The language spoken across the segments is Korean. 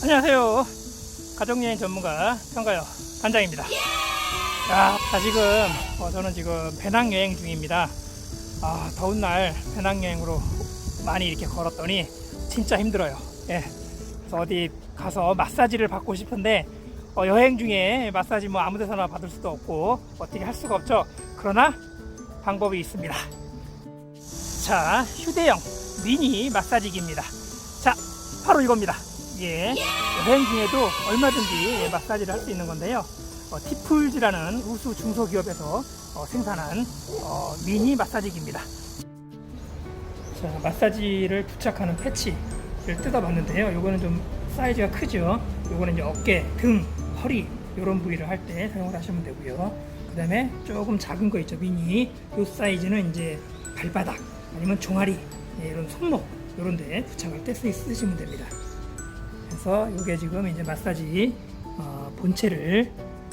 안녕하세요. 가족여행 전문가 평가요 단장입니다. 야, 자 지금 어, 저는 지금 배낭여행 중입니다. 아, 더운 날 배낭여행으로 많이 이렇게 걸었더니 진짜 힘들어요. 예. 그래서 어디 가서 마사지를 받고 싶은데 어, 여행 중에 마사지 뭐 아무 데서나 받을 수도 없고 어떻게 할 수가 없죠. 그러나 방법이 있습니다. 자, 휴대용 미니 마사지기입니다. 자, 바로 이겁니다. 예. 여행 중에도 얼마든지 예, 마사지를 할 수 있는 건데요. 어, 티풀즈라는 우수 중소기업에서 어, 생산한 어, 미니 마사지기입니다. 자, 마사지를 부착하는 패치를 뜯어봤는데요. 요거는 좀 사이즈가 크죠. 요거는 이제 어깨, 등, 허리 이런 부위를 할 때 사용을 하시면 되고요. 그 다음에 조금 작은 거 있죠. 미니. 요 사이즈는 이제 발바닥 아니면 종아리 예, 이런 손목 이런 데 부착할 때 쓰- 쓰시면 됩니다. 그래서 이게 지금 이제 마사지 어, 본체를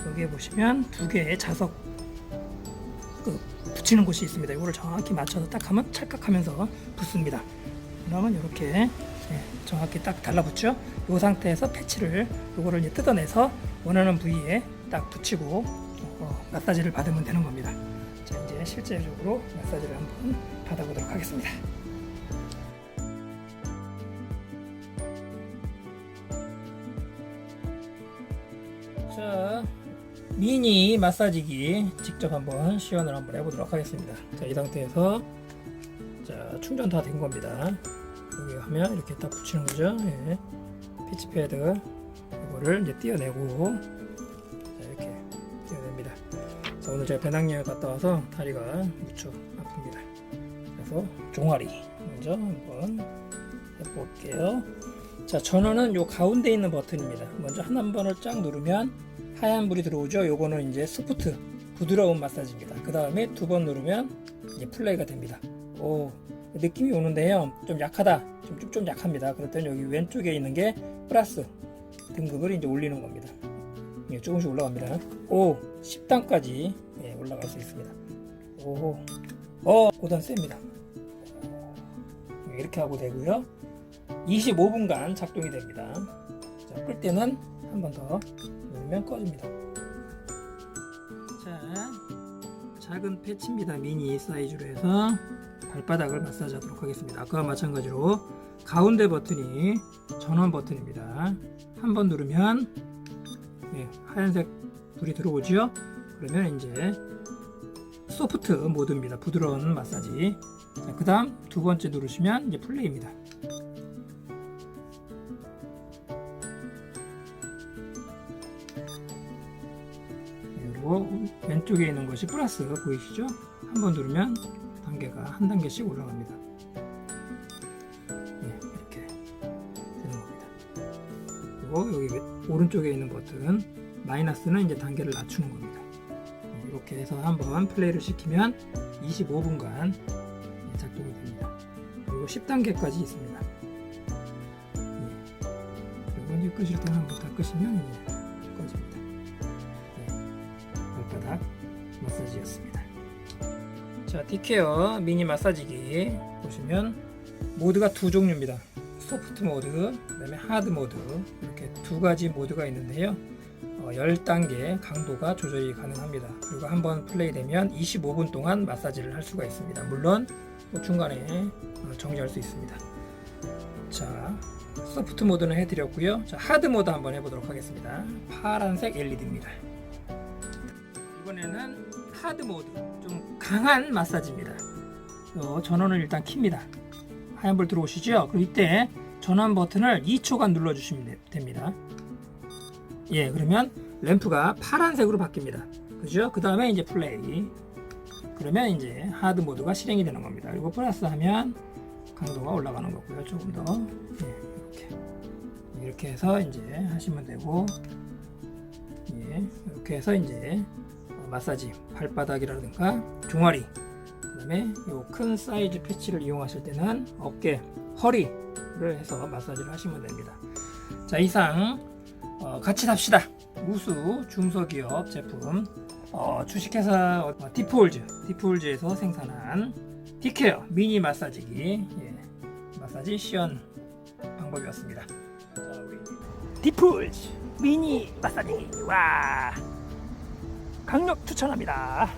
여기에 보시면 두 개의 자석 그 붙이는 곳이 있습니다. 이거를 정확히 맞춰서 딱 하면 찰칵하면서 붙습니다. 그러면 이렇게 예, 정확히 딱 달라붙죠. 이 상태에서 패치를 이거를 이제 뜯어내서 원하는 부위에 딱 붙이고 어, 마사지를 받으면 되는 겁니다. 자 이제 실제적으로 마사지를 한번 받아보도록 하겠습니다. 미니 마사지기 직접 한번 시연을 한번 해보도록 하겠습니다. 자, 이 상태에서 자 충전 다 된 겁니다. 여기 하면 이렇게 딱 붙이는 거죠. 예. 피치 패드 이거를 이제 띄어내고 자, 이렇게 띄어냅니다. 자, 오늘 제가 배낭여행 갔다 와서 다리가 무척 아픕니다. 그래서 종아리 먼저 한번 해볼게요. 자 전원은 요 가운데 있는 버튼입니다. 먼저 한한 번을 쫙 누르면 하얀 불이 들어오죠. 요거는 이제 소프트 부드러운 마사지입니다. 그 다음에 두 번 누르면 이제 플레이가 됩니다. 오 느낌이 오는데요. 좀 약하다. 좀, 좀, 좀 약합니다. 그랬더니 여기 왼쪽에 있는 게 플러스 등급을 이제 올리는 겁니다. 예, 조금씩 올라갑니다. 오 10단까지 예, 올라갈 수 있습니다. 오, 어, 5단 셉니다. 예, 이렇게 하고 되고요. 25분간 작동이 됩니다. 자, 끌 때는 한 번 더 누르면 꺼집니다. 자, 작은 패치입니다. 미니 사이즈로 해서 발바닥을 마사지 하도록 하겠습니다. 아까와 마찬가지로 가운데 버튼이 전원 버튼입니다. 한 번 누르면 예, 하얀색 불이 들어오죠. 그러면 이제 소프트 모드입니다. 부드러운 마사지. 그 다음 두 번째 누르시면 이제 플레이입니다. 그리고 왼쪽에 있는 것이 플러스 보이시죠? 한 번 누르면 단계가 한 단계씩 올라갑니다. 네, 이렇게 되는 겁니다. 그리고 여기 왼- 오른쪽에 있는 버튼 마이너스는 이제 단계를 낮추는 겁니다. 네, 이렇게 해서 한번 플레이를 시키면 25분간 작동이 됩니다. 그리고 10단계까지 있습니다. 네. 그리고 이제 끄실 때는 한번 다 끄시면 이제 꺼집니다. 발바닥 마사지였습니다. 자, 디케어 미니 마사지기 보시면 모드가 두 종류입니다. 소프트 모드, 그다음에 하드 모드 이렇게 두 가지 모드가 있는데요. 어, 10단계 강도가 조절이 가능합니다. 그리고 한번 플레이되면 25분 동안 마사지를 할 수가 있습니다. 물론 뭐 중간에 어, 정지할 수 있습니다. 자, 소프트 모드는 해드렸고요. 자, 하드 모드 한번 해보도록 하겠습니다. 파란색 LED입니다. 이번에는 하드 모드 좀 강한 마사지입니다. 요 전원을 일단 킵니다. 하얀 불 들어오시죠? 그럼 이때 전원 버튼을 2초간 눌러주시면 되- 됩니다. 예, 그러면 램프가 파란색으로 바뀝니다. 그죠? 그 다음에 이제 플레이. 그러면 이제 하드 모드가 실행이 되는 겁니다. 그리고 플러스 하면 강도가 올라가는 거고요. 조금 더. 예, 이렇게. 이렇게 해서 이제 하시면 되고, 예, 이렇게 해서 이제 어, 마사지 발바닥이라든가 종아리 그다음에 요 큰 사이즈 패치를 이용하실 때는 어깨, 허리를 해서 마사지를 하시면 됩니다. 자 이상 어, 같이 삽시다. 우수 중소기업 제품. 어, 주식회사 어, 디폴즈. 디폴즈에서 생산한 디케어 미니 마사지기 예, 마사지 시연 방법이었습니다. 디풀즈 미니 마사지. 와 강력 추천합니다